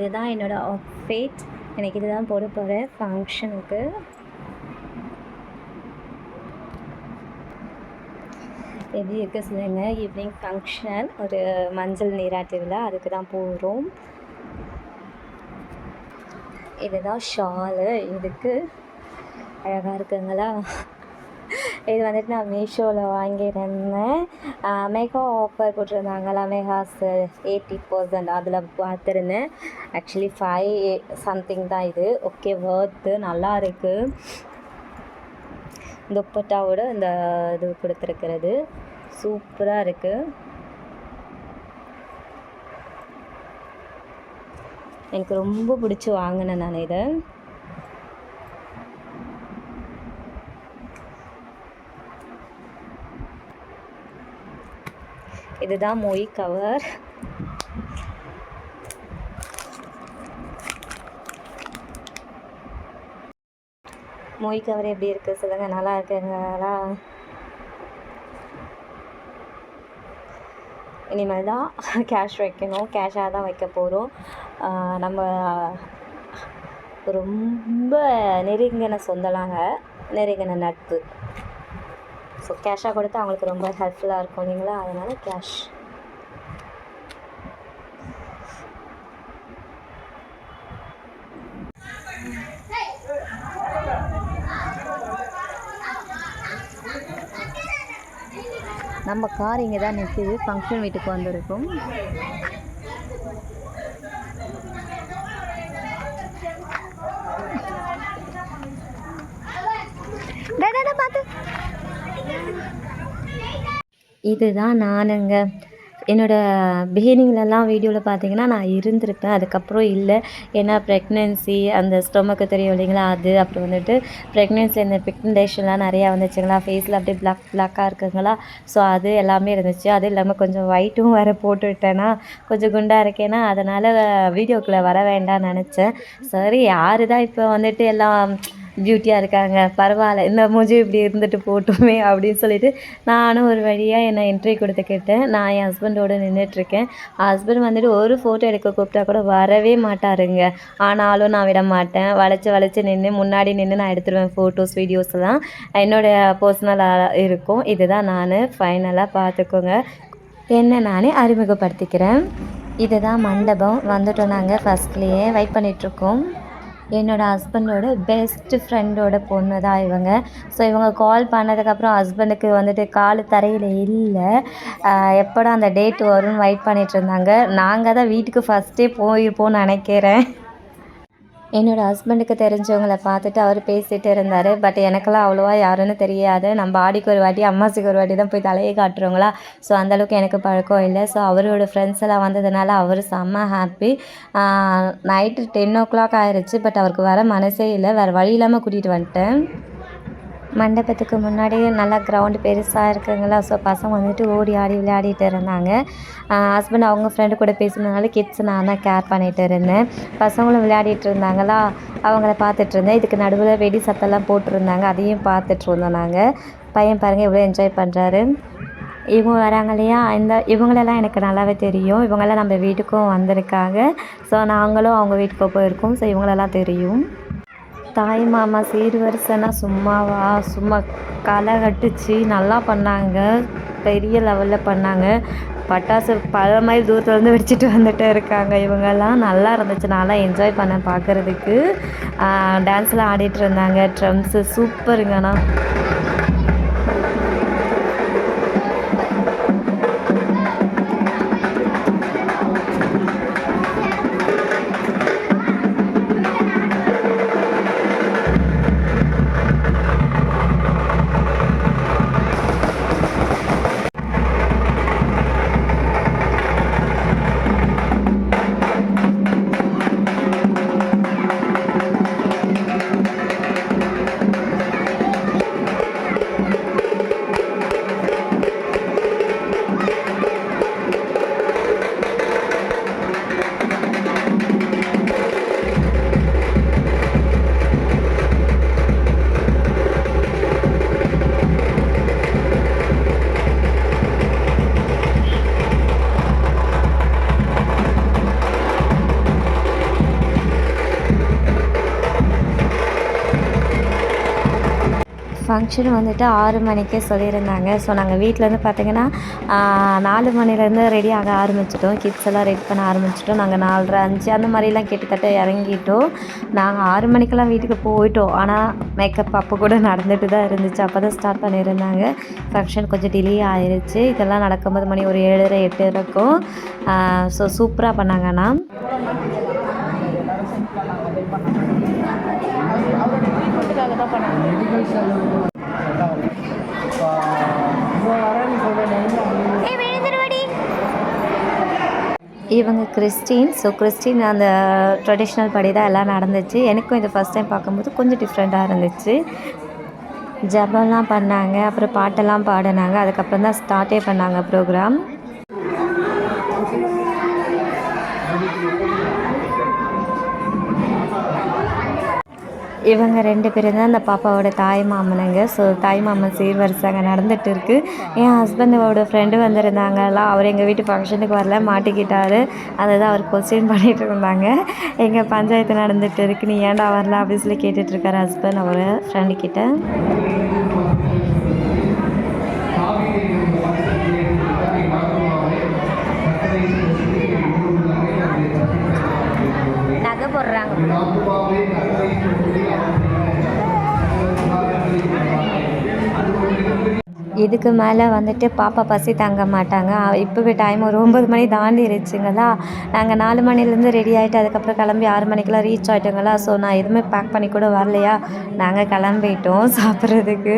இதுதான் என்னோடய அவுட்ஃபிட் எனக்கு இதுதான் போட போகிறேன் ஃபங்க்ஷனுக்கு எப்படி இருக்குது சொல்லுங்க. ஈவினிங் ஃபங்க்ஷன் ஒரு மஞ்சள் நீராட்டு விழா அதுக்கு தான் போகிறோம் இதுதான் ஷாலு. இதுக்கு அழகாக இருக்குங்களா? இது வந்துட்டு நான் மீஷோவில் வாங்கியிருந்தேன். மெகா ஆஃபர் போட்டிருந்தாங்களா மெகாஸ் எயிட்டி பர்சன்ட் அதில் பார்த்துருந்தேன். ஆக்சுவலி ஃபைவ் சம்திங் தான் இது. ஓகே ஒர்த்து நல்லா இருக்குது துப்பட்டாவோட இந்த இது கொடுத்துருக்கிறது. சூப்பராக இருக்குது எனக்கு ரொம்ப பிடிச்சி வாங்கினேன் நான் இதை. இதுதான் மொய் கவர் மொய் கவர் எப்படி இருக்குது சொல்லுங்கள் நல்லா இருக்குங்களா? இனிமேல் தான் கேஷ் வைக்கணும் கேஷாக தான் வைக்க போகிறோம் நம்ம ரொம்ப நெருங்கின சொந்தலாங்க நெருங்கின நட்பு. கேஷாக கொடுத்து அவங்களுக்கு ரொம்ப ஹெல்ப்ஃபுல்லாக இருக்கும் இல்லைங்களா? அதனால் கேஷ் நம்ம கார் இங்கே தான் நிற்கிது ஃபங்க்ஷன் வீட்டுக்கு வந்திருக்கும். இதுதான் நானுங்க. என்னோடய பிகினிங்லலாம் வீடியோவில் பார்த்தீங்கன்னா நான் இருந்திருப்பேன். அதுக்கப்புறம் இல்லை. ஏன்னா ப்ரெக்னென்சி அந்த ஸ்டொமக்கு தெரியும் இல்லைங்களா? அது அப்புறம் வந்துட்டு ப்ரெக்னென்சி இந்த பிக்மெண்டேஷன்லாம் நிறையா வந்துச்சுங்களா? ஃபேஸில் அப்படியே பிளாக் பிளாக்காக இருக்குங்களா? ஸோ அது எல்லாமே இருந்துச்சு. அது இல்லாமல் கொஞ்சம் ஒயிட்டும் வேறு போட்டுவிட்டேன்னா கொஞ்சம் குண்டாக இருக்கேன்னா அதனால் வீடியோக்குள்ளே வர வேண்டாம்னு நினச்சேன். சரி யார் தான் இப்போ வந்துட்டு எல்லாம் பியூட்டியாக இருக்காங்க. பரவாயில்ல. இந்த மூஞ்சி இப்படி இருந்துட்டு போட்டுமே அப்படின்னு சொல்லிட்டு நானும் ஒரு வழியாக என்னை என்ட்ரி கொடுத்துக்கிட்டேன் நான் என் ஹஸ்பண்டோடு நின்றுட்டுருக்கேன் ஹஸ்பண்ட் வந்துட்டு ஒரு ஃபோட்டோ எடுக்க கூப்பிட்டா கூட வரவே மாட்டாருங்க. ஆனாலும் நான் விட மாட்டேன். வளைச்சி வளைச்சி நின்று முன்னாடி நின்று நான் எடுத்துருவேன் ஃபோட்டோஸ் வீடியோஸ்லாம் என்னோடய பர்சனலாக இருக்கும். இதுதான் நான். ஃபைனலாக பார்த்துக்கோங்க. என்ன நானே அறிமுகப்படுத்திக்கிறேன். இதுதான் மண்டபம். வந்துட்டோம் நாங்கள் ஃபஸ்ட்லேயே வெயிட் பண்ணிகிட்ருக்கோம் என்னோடய ஹஸ்பண்டோட பெஸ்ட்டு ஃப்ரெண்டோட பொண்ணு தான் இவங்க. ஸோ இவங்க கால் பண்ணதுக்கப்புறம் ஹஸ்பண்டுக்கு வந்துட்டு கால் தரையில் இல்லை. எப்போடா அந்த டேட் வரும்னு வெயிட் பண்ணிகிட்டு இருந்தாங்க. நாங்கள் தான் வீட்டுக்கு ஃபஸ்ட்டே போயிருப்போம்னு நினைக்கிறேன். என்னோடய ஹஸ்பண்டுக்கு தெரிஞ்சவங்கள பார்த்துட்டு அவர் பேசிகிட்டு இருந்தார். பட் எனக்கெல்லாம் அவ்வளோவா யாருன்னு தெரியாது. நம்ம ஆடிக்கு ஒரு வாட்டி அம்மாசிக்கு ஒரு வாட்டி தான் போய் தலையை காட்டுறவங்களா. ஸோ அந்தளவுக்கு எனக்கு பழக்கம் இல்லை. ஸோ அவரோட ஃப்ரெண்ட்ஸ் எல்லாம் வந்ததுனால அவர் செம்ம happy night ten o'clock ஆயிடுச்சு பட் அவருக்கு வர மனசே இல்லை. வேறு வழி இல்லாமல் கூட்டிகிட்டு வந்துட்டேன். மண்டபத்துக்கு முன்னாடி நல்லா கிரவுண்டு பெருசாக இருக்குங்களா? ஸோ பசங்க வந்துட்டு ஓடி ஆடி விளையாடிட்டு இருந்தாங்க. ஹஸ்பண்ட் அவங்க ஃப்ரெண்டு கூட பேசினதுனால கிட்ஸ் நான் தான் கேர் பண்ணிகிட்டு இருந்தேன். பசங்களும் விளையாடிட்டு இருந்தாங்களா? அவங்கள பார்த்துட்டு இருந்தேன். இதுக்கு நடுவில் வெடி சத்தம்லாம் போட்டிருந்தாங்க. அதையும் பார்த்துட்டு இருந்தோம் நாங்கள் பையன் பாருங்கள் எவ்வளோ என்ஜாய் பண்ணுறாரு இவங்க வராங்க இல்லையா? இந்த இவங்களெல்லாம் எனக்கு நல்லாவே தெரியும். இவங்களாம் நம்ம வீட்டுக்கும் வந்திருக்காங்க. ஸோ நாங்களும் அவங்க வீட்டுக்கு போயிருக்கோம். ஸோ இவங்களெல்லாம் தெரியும். தாய் மாமா சீர்வரிசைனா சும்மாவா? சும்மா களை கட்டுச்சு. நல்லா பண்ணாங்க. பெரிய லெவலில் பண்ணாங்க. பட்டாசு பல மைல் தூரத்துலேருந்து வெடிச்சிட்டு வந்துட்டு இருக்காங்க. இவங்கெல்லாம் நல்லா இருந்துச்சு. நல்லா என்ஜாய் பண்ணேன் பார்க்குறதுக்கு டான்ஸ்லாம் ஆடிட்டு இருந்தாங்க. ட்ரம்ஸு சூப்பருங்கண்ணா. ஃபங்க்ஷன் வந்துட்டு ஆறு மணிக்கே சொல்லியிருந்தாங்க. ஸோ நாங்கள் வீட்டிலேருந்து பார்த்தீங்கன்னா நாலு மணிலேருந்து ரெடி ஆக ஆரம்பிச்சிட்டோம். கிட்ஸ் எல்லாம் ரெடி பண்ண ஆரம்பிச்சிட்டோம். நாங்கள் நாலரை அஞ்சு அந்த மாதிரிலாம் கிட்டத்தட்ட இறங்கிட்டோம். நாங்கள் ஆறு மணிக்கெல்லாம் வீட்டுக்கு போயிட்டோம். ஆனால் மேக்கப் அப்போ கூட நடந்துட்டு தான் இருந்துச்சு. அப்போ தான் ஸ்டார்ட் பண்ணியிருந்தாங்க. ஃபங்க்ஷன் கொஞ்சம் டிலே ஆயிடுச்சு இதெல்லாம் நடக்கும்போது மணி ஒரு ஏழரை எட்டு இருக்கும். ஸோ சூப்பராக பண்ணாங்கன்னா இவங்க கிறிஸ்டின். ஸோ கிறிஸ்டின் அந்த ட்ரெடிஷ்னல் படி தான் எல்லாம் நடந்துச்சு. எனக்கும் இது ஃபஸ்ட் டைம் பார்க்கும்போது கொஞ்சம் டிஃப்ரெண்ட்டாக இருந்துச்சு. ஜபம்லாம் பண்ணாங்க அப்புறம் பாட்டெல்லாம் பாடினாங்க. அதுக்கப்புறம் தான் ஸ்டார்ட்டே பண்ணாங்க ப்ரோக்ராம் இவங்க ரெண்டு பேரும் தான் அந்த பாப்பாவோட தாய் மாமனுங்க. ஸோ தாய் மாமன் சீர்வரிசை அங்கே நடந்துட்டு இருக்கு என் ஹஸ்பண்டோட ஃப்ரெண்டு வந்திருந்தாங்கலாம் அவர் எங்கள் வீட்டு ஃபங்க்ஷனுக்கு வரல மாட்டிக்கிட்டாரு. அதை தான் அவர் கொஸ்டின் பண்ணிட்டு இருந்தாங்க. எங்கள் பஞ்சாயத்து நடந்துட்டு இருக்கு நீ ஏன்டா வரல அப்படின்னு சொல்லி கேட்டுட்டு இருக்காரு ஹஸ்பண்ட் அவர் ஃப்ரெண்டு இதுக்கு மேலே வந்துட்டு பாப்பா பசி தாங்க மாட்டாங்க. இப்போவே டைம் ஒரு ஒம்பது மணி தாண்டிருச்சுங்களா? நாங்கள் நாலு மணிலேருந்து ரெடி ஆகிட்டு அதுக்கப்புறம் கிளம்பி ஆறு மணிக்கெல்லாம் ரீச் ஆகிட்டோங்களா ஸோ நான் எதுவுமே பேக் பண்ணி கூட வரலையா? நாங்கள் கிளம்பிட்டோம் சாப்பிட்றதுக்கு.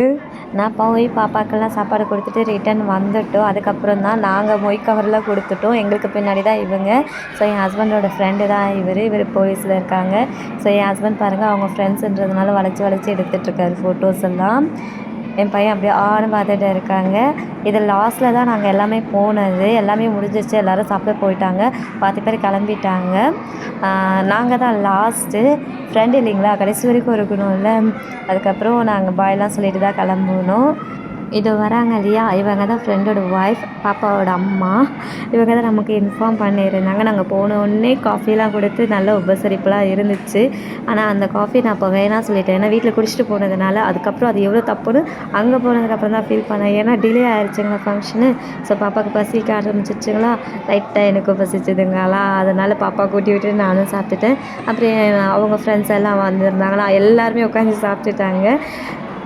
நான் போய் பாப்பாக்கெல்லாம் சாப்பாடு கொடுத்துட்டு ரிட்டர்ன் வந்துட்டோம். அதுக்கப்புறம் தான் நாங்கள் மொய் கவரில் கொடுத்துட்டோம். எங்களுக்கு பின்னாடி தான் இவங்க. ஸோ என் ஹஸ்பண்டோட ஃப்ரெண்டு தான் இவர். இவர் போலீஸில் இருக்காங்க. ஸோ என் ஹஸ்பண்ட் பாருங்கள் அவங்க ஃப்ரெண்ட்ஸுன்றதுனால வளைச்சி வளைச்சி எடுத்துகிட்ருக்காரு ஃபோட்டோஸ் எல்லாம். என் பையன் அப்படியே ஆடு பார்த்துட்டு இருக்காங்க. இது லாஸ்ட்டில் தான் நாங்கள் எல்லாமே போனது. எல்லாமே முடிஞ்சிச்சு எல்லோரும் சாப்பிட போயிட்டாங்க. பாதி பேர் கிளம்பிட்டாங்க. நாங்கள் தான் லாஸ்ட்டு ஃப்ரெண்டு இல்லைங்களா? கடைசி வரைக்கும் இருக்கணும்ல. அதுக்கப்புறம் நாங்கள் பாய்லாம் சொல்லிட்டு தான் கிளம்புனோம். இது வராங்க இல்லையா? இவங்க தான் ஃப்ரெண்டோட ஒய்ஃப் பாப்பாவோட அம்மா. இவங்க தான் நமக்கு இன்ஃபார்ம் பண்ணியிருந்தாங்க. நாங்கள் போனோடனே காஃபிலாம் கொடுத்து நல்ல உபசரிப்புலாம் இருந்துச்சு. ஆனால் அந்த காஃபி நான் இப்போ வேணாம் சொல்லிட்டேன். ஏன்னா வீட்டில் குடிச்சிட்டு போனதுனால அதுக்கப்புறம் அது எவ்வளோ தப்புன்னு அங்கே போனதுக்கப்புறம் தான் ஃபீல் பண்ணேன். ஏன்னா டிலே ஆயிடுச்சுங்களா ஃபங்க்ஷனு ஸோ பாப்பாவுக்கு பசிக்க ஆரம்பிச்சிச்சுங்களா லைட்டாக எனக்கு பசிச்சுதுங்களா? அதனால் பாப்பா கூட்டி விட்டு நானும் சாப்பிட்டுட்டேன். அப்புறம் அவங்க ஃப்ரெண்ட்ஸ் எல்லாம் வந்திருந்தாங்களா? எல்லாருமே உட்காந்து சாப்பிட்டுட்டாங்க.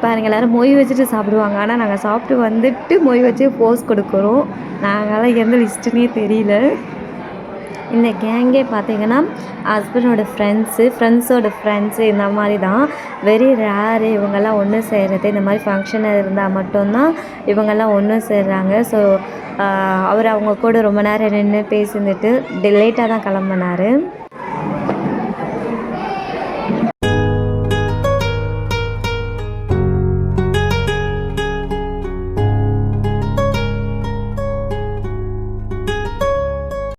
பாருங்கள் எல்லாரும் மொய் வச்சுட்டு சாப்பிடுவாங்க. ஆனால் நாங்கள் சாப்பிட்டு வந்துட்டு மொய் வச்சு போஸ் கொடுக்குறோம். நாங்களாம் எந்த லிஸ்ட்டுனே தெரியல. இந்த கேங்கே பார்த்தீங்கன்னா ஹஸ்பண்டோட ஃப்ரெண்ட்ஸு ஃப்ரெண்ட்ஸோட ஃப்ரெண்ட்ஸு இந்த மாதிரி தான். வெரி ரேரு இவங்கெல்லாம் ஒன்று சேர்றது இந்த மாதிரி ஃபங்க்ஷன் இருந்தால் மட்டும்தான் இவங்கெல்லாம் ஒன்று சேர்றாங்க ஸோ அவர் அவங்க கூட ரொம்ப நேரம் நின்று பேசியிருந்துட்டு லேட்டாக தான் கிளம்புனார்.